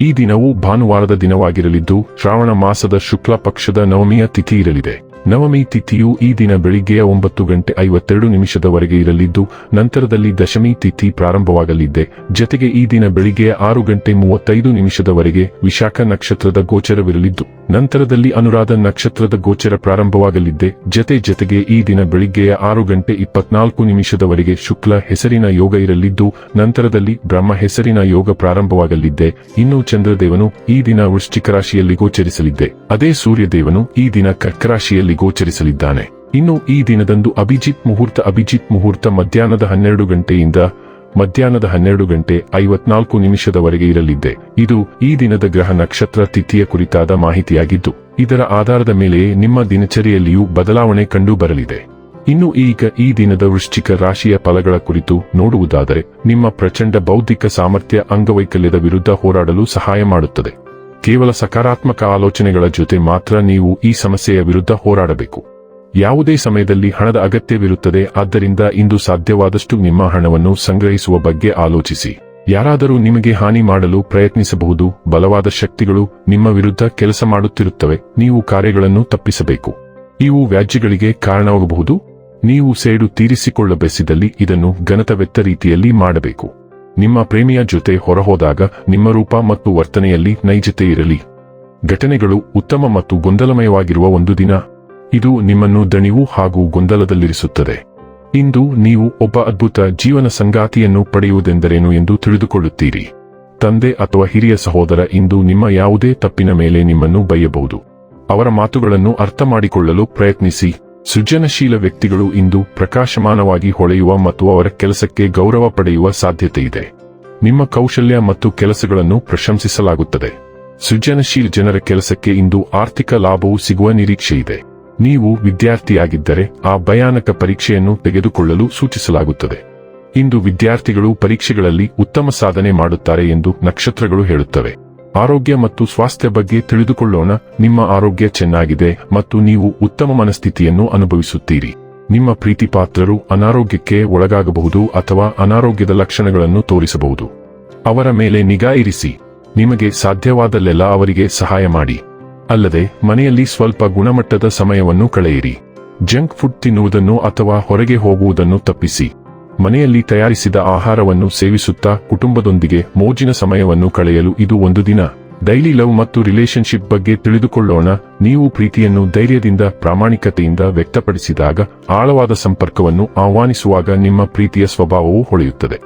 ಈ ದಿನವು ಭಾನುವಾರದ ದಿನವಾಗಿರಲಿದ್ದು ಶ್ರಾವಣ ಮಾಸದ ಶುಕ್ಲ ಪಕ್ಷದ ನವಮಿಯ ತಿಥಿ ಇರಲಿದೆ. ನವಮಿ ತಿಥಿಯು ಈ ದಿನ ಬೆಳಿಗ್ಗೆಯ ಒಂಬತ್ತು ಗಂಟೆ ಐವತ್ತೆರಡು ನಿಮಿಷದವರೆಗೆ ಇರಲಿದ್ದು, ನಂತರದಲ್ಲಿ ದಶಮಿ ತಿಥಿ ಪ್ರಾರಂಭವಾಗಲಿದೆ. ಜತೆಗೆ ಈ ದಿನ ಬೆಳಿಗ್ಗೆಯ ಆರು ಗಂಟೆ ಮೂವತ್ತೈದು ನಿಮಿಷದವರೆಗೆ ವಿಶಾಖ ನಕ್ಷತ್ರದ ಗೋಚರವಿರಲಿದ್ದು, ನಂತರದಲ್ಲಿ ಅನುರಾಧ ನಕ್ಷತ್ರದ ಗೋಚರ ಪ್ರಾರಂಭವಾಗಲಿದೆ. ಜತೆ ಜತೆಗೆ ಈ ದಿನ ಬೆಳಿಗ್ಗೆಯ ಆರು ಗಂಟೆ ಇಪ್ಪತ್ನಾಲ್ಕು ನಿಮಿಷದವರೆಗೆ ಶುಕ್ಲ ಹೆಸರಿನ ಯೋಗ ಇರಲಿದ್ದು, ನಂತರದಲ್ಲಿ ಬ್ರಹ್ಮ ಹೆಸರಿನ ಯೋಗ ಪ್ರಾರಂಭವಾಗಲಿದೆ. ಇನ್ನು ಚಂದ್ರದೇವನು ಈ ದಿನ ವೃಶ್ಚಿಕ ರಾಶಿಯಲ್ಲಿ ಗೋಚರಿಸಲಿದ್ದೆ ಅದೇ ಸೂರ್ಯದೇವನು ಈ ದಿನ ಕರ್ಕ ರಾಶಿಯಲ್ಲಿ ಗೋಚರಿಸಲಿದ್ದಾನೆ. ಇನ್ನು ಈ ದಿನದಂದು ಅಭಿಜಿತ್ ಮುಹೂರ್ತ ಅಭಿಜಿತ್ ಮುಹೂರ್ತ ಮಧ್ಯಾಹ್ನದ ಹನ್ನೆರಡು ಗಂಟೆಯಿಂದ ಮಧ್ಯಾಹ್ನದ ಹನ್ನೆರಡು ಗಂಟೆ ಐವತ್ನಾಲ್ಕು ನಿಮಿಷದವರೆಗೆ ಇರಲಿದ್ದೆ. ಇದು ಈ ದಿನದ ಗ್ರಹ ನಕ್ಷತ್ರ ತಿಥಿಯ ಕುರಿತಾದ ಮಾಹಿತಿಯಾಗಿದ್ದು, ಇದರ ಆಧಾರದ ಮೇಲೆ ನಿಮ್ಮ ದಿನಚರಿಯಲ್ಲಿಯೂ ಬದಲಾವಣೆ ಕಂಡು ಬರಲಿದೆ ಇನ್ನು ಈಗ ಈ ದಿನದ ವೃಶ್ಚಿಕ ರಾಶಿಯ ಫಲಗಳ ಕುರಿತು ನೋಡುವುದಾದರೆ, ನಿಮ್ಮ ಪ್ರಚಂಡ ಬೌದ್ಧಿಕ ಸಾಮರ್ಥ್ಯ ಅಂಗವೈಕಲ್ಯದ ವಿರುದ್ಧ ಹೋರಾಡಲು ಸಹಾಯ ಮಾಡುತ್ತದೆ. ಕೇವಲ ಸಕಾರಾತ್ಮಕ ಆಲೋಚನೆಗಳ ಜೊತೆ ಮಾತ್ರ ನೀವು ಈ ಸಮಸ್ಯೆಯ ವಿರುದ್ಧ ಹೋರಾಡಬೇಕು. ಯಾವುದೇ ಸಮಯದಲ್ಲಿ ಹಣದ ಅಗತ್ಯವಿರುತ್ತದೆ, ಆದ್ದರಿಂದ ಇಂದು ಸಾಧ್ಯವಾದಷ್ಟು ನಿಮ್ಮ ಹಣವನ್ನು ಸಂಗ್ರಹಿಸುವ ಬಗ್ಗೆ ಆಲೋಚಿಸಿ. ಯಾರಾದರೂ ನಿಮಗೆ ಹಾನಿ ಮಾಡಲು ಪ್ರಯತ್ನಿಸಬಹುದು, ಬಲವಾದ ಶಕ್ತಿಗಳು ನಿಮ್ಮ ವಿರುದ್ಧ ಕೆಲಸ ಮಾಡುತ್ತಿರುತ್ತವೆ, ನೀವು ಕಾರ್ಯಗಳನ್ನು ತಪ್ಪಿಸಬೇಕು. ಇವು ವ್ಯಾಜ್ಯಗಳಿಗೆ ಕಾರಣವಾಗಬಹುದು. ನೀವು ಸೇಡು ತೀರಿಸಿಕೊಳ್ಳಬಯಸಿದಲ್ಲಿ ಇದನ್ನು ಘನತವೆತ್ತ ರೀತಿಯಲ್ಲಿ ಮಾಡಬೇಕು. ನಿಮ್ಮ ಪ್ರೇಮಿಯ ಜೊತೆ ಹೊರಹೋದಾಗ ನಿಮ್ಮ ರೂಪ ಮತ್ತು ವರ್ತನೆಯಲ್ಲಿ ನೈಜತೆ ಇರಲಿ. ಘಟನೆಗಳು ಉತ್ತಮ ಮತ್ತು ಗೊಂದಲಮಯವಾಗಿರುವ ಒಂದು ದಿನ. ಇದು ನಿಮ್ಮನ್ನು ದಣಿವು ಹಾಗೂ ಗೊಂದಲದಲ್ಲಿರಿಸುತ್ತದೆ. ಇಂದು ನೀವು ಒಬ್ಬ ಅದ್ಭುತ ಜೀವನ ಸಂಗಾತಿಯನ್ನು ಪಡೆಯುವುದೆಂದರೇನು ಎಂದು ತಿಳಿದುಕೊಳ್ಳುತ್ತೀರಿ. ತಂದೆ ಅಥವಾ ಹಿರಿಯ ಸಹೋದರ ಇಂದು ನಿಮ್ಮ ಯಾವುದೇ ತಪ್ಪಿನ ಮೇಲೆ ನಿಮ್ಮನ್ನು ಬಯ್ಯಬಹುದು ಅವರ ಮಾತುಗಳನ್ನು ಅರ್ಥ ಮಾಡಿಕೊಳ್ಳಲು ಪ್ರಯತ್ನಿಸಿ. ಸೃಜನಶೀಲ ವ್ಯಕ್ತಿಗಳು ಇಂದು ಪ್ರಕಾಶಮಾನವಾಗಿ ಹೊಳೆಯುವ ಮತ್ತು ಅವರ ಕೆಲಸಕ್ಕೆ ಗೌರವ ಪಡೆಯುವ ಸಾಧ್ಯತೆಯಿದೆ. ನಿಮ್ಮ ಕೌಶಲ್ಯ ಮತ್ತು ಕೆಲಸಗಳನ್ನು ಪ್ರಶಂಸಿಸಲಾಗುತ್ತದೆ. ಸೃಜನಶೀಲ ಜನರ ಕೆಲಸಕ್ಕೆ ಇಂದು ಆರ್ಥಿಕ ಲಾಭವು ಸಿಗುವ ನಿರೀಕ್ಷೆಯಿದೆ. ನೀವು ವಿದ್ಯಾರ್ಥಿಯಾಗಿದ್ದರೆ ಆ ಭಯಾನಕ ಪರೀಕ್ಷೆಯನ್ನು ತೆಗೆದುಕೊಳ್ಳಲು ಸೂಚಿಸಲಾಗುತ್ತದೆ. ಇಂದು ವಿದ್ಯಾರ್ಥಿಗಳು ಪರೀಕ್ಷೆಗಳಲ್ಲಿ ಉತ್ತಮ ಸಾಧನೆ ಮಾಡುತ್ತಾರೆ ಎಂದು ನಕ್ಷತ್ರಗಳು ಹೇಳುತ್ತವೆ. ಆರೋಗ್ಯ ಮತ್ತು ಸ್ವಾಸ್ಥ್ಯ ಬಗ್ಗೆ ತಿಳಿದುಕೊಳ್ಳೋಣ. ನಿಮ್ಮ ಆರೋಗ್ಯ ಚೆನ್ನಾಗಿದೆ ಮತ್ತು ನೀವು ಉತ್ತಮ ಮನಸ್ಥಿತಿಯನ್ನು ಅನುಭವಿಸುತ್ತೀರಿ. ನಿಮ್ಮ ಪ್ರೀತಿಪಾತ್ರರು ಅನಾರೋಗ್ಯಕ್ಕೆ ಒಳಗಾಗಬಹುದು ಅಥವಾ ಅನಾರೋಗ್ಯದ ಲಕ್ಷಣಗಳನ್ನು ತೋರಿಸಬಹುದು. ಅವರ ಮೇಲೆ ನಿಗಾ ಇರಿಸಿ. ನಿಮಗೆ ಸಾಧ್ಯವಾದಲ್ಲೆಲ್ಲ ಅವರಿಗೆ ಸಹಾಯ ಮಾಡಿ. ಅಲ್ಲದೆ, ಮನೆಯಲ್ಲಿ ಸ್ವಲ್ಪ ಗುಣಮಟ್ಟದ ಸಮಯವನ್ನು ಕಳೆಯಿರಿ. ಜಂಕ್ ಫುಡ್ ತಿನ್ನುವುದನ್ನು ಅಥವಾ ಹೊರಗೆ ಹೋಗುವುದನ್ನು ತಪ್ಪಿಸಿ. ಮನೆಯಲ್ಲಿ ತಯಾರಿಸಿದ ಆಹಾರವನ್ನು ಸೇವಿಸುತ್ತಾ ಕುಟುಂಬದೊಂದಿಗೆ ಮೋಜಿನ ಸಮಯವನ್ನು ಕಳೆಯಲು ಇದು ಒಂದು ದಿನ. ಡೈಲಿ ಲವ್ ಮತ್ತು ರಿಲೇಶನ್ಶಿಪ್ ಬಗ್ಗೆ ತಿಳಿದುಕೊಳ್ಳೋಣ. ನೀವು ಪ್ರೀತಿಯನ್ನು ಧೈರ್ಯದಿಂದ, ಪ್ರಾಮಾಣಿಕತೆಯಿಂದ ವ್ಯಕ್ತಪಡಿಸಿದಾಗ ಆಳವಾದ ಸಂಪರ್ಕವನ್ನು ಆಹ್ವಾನಿಸುವಾಗ ನಿಮ್ಮ ಪ್ರೀತಿಯ ಸ್ವಭಾವವು ಹೊಳೆಯುತ್ತದೆ.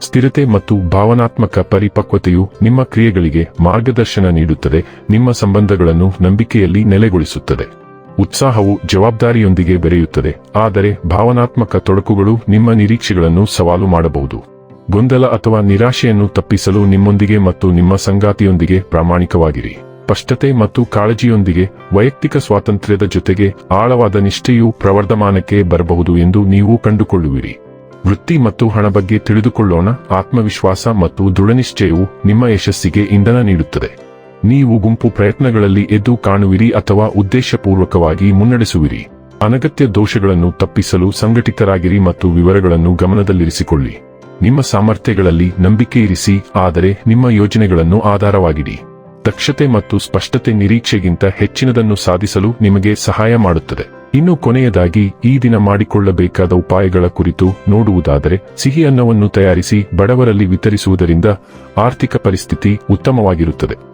ಸ್ಥಿರತೆ ಮತ್ತು ಭಾವನಾತ್ಮಕ ಪರಿಪಕ್ವತೆಯು ನಿಮ್ಮ ಕ್ರಿಯೆಗಳಿಗೆ ಮಾರ್ಗದರ್ಶನ ನೀಡುತ್ತದೆ. ನಿಮ್ಮ ಸಂಬಂಧಗಳನ್ನು ನಂಬಿಕೆಯಲ್ಲಿ ನೆಲೆಗೊಳಿಸುತ್ತದೆ. ಉತ್ಸಾಹವು ಜವಾಬ್ದಾರಿಯೊಂದಿಗೆ ಬೆರೆಯುತ್ತದೆ. ಆದರೆ ಭಾವನಾತ್ಮಕ ತೊಡಕುಗಳು ನಿಮ್ಮ ನಿರೀಕ್ಷೆಗಳನ್ನು ಸವಾಲು ಮಾಡಬಹುದು. ಗೊಂದಲ ಅಥವಾ ನಿರಾಶೆಯನ್ನು ತಪ್ಪಿಸಲು ನಿಮ್ಮೊಂದಿಗೆ ಮತ್ತು ನಿಮ್ಮ ಸಂಗಾತಿಯೊಂದಿಗೆ ಪ್ರಾಮಾಣಿಕವಾಗಿರಿ. ಸ್ಪಷ್ಟತೆ ಮತ್ತು ಕಾಳಜಿಯೊಂದಿಗೆ ವೈಯಕ್ತಿಕ ಸ್ವಾತಂತ್ರ್ಯದ ಜೊತೆಗೆ ಆಳವಾದ ನಿಷ್ಠೆಯು ಪ್ರವರ್ಧಮಾನಕ್ಕೆ ಬರಬಹುದು ಎಂದು ನೀವು ಕಂಡುಕೊಳ್ಳುವಿರಿ. ವೃತ್ತಿ ಮತ್ತು ಹಣ ಬಗ್ಗೆ ತಿಳಿದುಕೊಳ್ಳೋಣ. ಆತ್ಮವಿಶ್ವಾಸ ಮತ್ತು ದೃಢನಿಶ್ಚಯವು ನಿಮ್ಮ ಯಶಸ್ಸಿಗೆ ಇಂಧನ ನೀಡುತ್ತದೆ. ನೀವು ಗುಂಪು ಪ್ರಯತ್ನಗಳಲ್ಲಿ ಎದ್ದು ಕಾಣುವಿರಿ ಅಥವಾ ಉದ್ದೇಶಪೂರ್ವಕವಾಗಿ ಮುನ್ನಡೆಸುವಿರಿ. ಅನಗತ್ಯ ದೋಷಗಳನ್ನು ತಪ್ಪಿಸಲು ಸಂಘಟಿತರಾಗಿರಿ ಮತ್ತು ವಿವರಗಳನ್ನು ಗಮನದಲ್ಲಿರಿಸಿಕೊಳ್ಳಿ. ನಿಮ್ಮ ಸಾಮರ್ಥ್ಯಗಳಲ್ಲಿ ನಂಬಿಕೆ ಇರಿಸಿ, ಆದರೆ ನಿಮ್ಮ ಯೋಜನೆಗಳನ್ನು ಆಧಾರವಾಗಿಡಿ. ದಕ್ಷತೆ ಮತ್ತು ಸ್ಪಷ್ಟತೆ ನಿರೀಕ್ಷೆಗಿಂತ ಹೆಚ್ಚಿನದನ್ನು ಸಾಧಿಸಲು ನಿಮಗೆ ಸಹಾಯ ಮಾಡುತ್ತದೆ. ಇನ್ನು ಕೊನೆಯದಾಗಿ, ಈ ದಿನ ಮಾಡಿಕೊಳ್ಳಬೇಕಾದ ಉಪಾಯಗಳ ಕುರಿತು ನೋಡುವುದಾದರೆ, ಸಿಹಿ ಅನ್ನವನ್ನು ತಯಾರಿಸಿ ಬಡವರಲ್ಲಿ ವಿತರಿಸುವುದರಿಂದ ಆರ್ಥಿಕ ಪರಿಸ್ಥಿತಿ ಉತ್ತಮವಾಗಿರುತ್ತದೆ.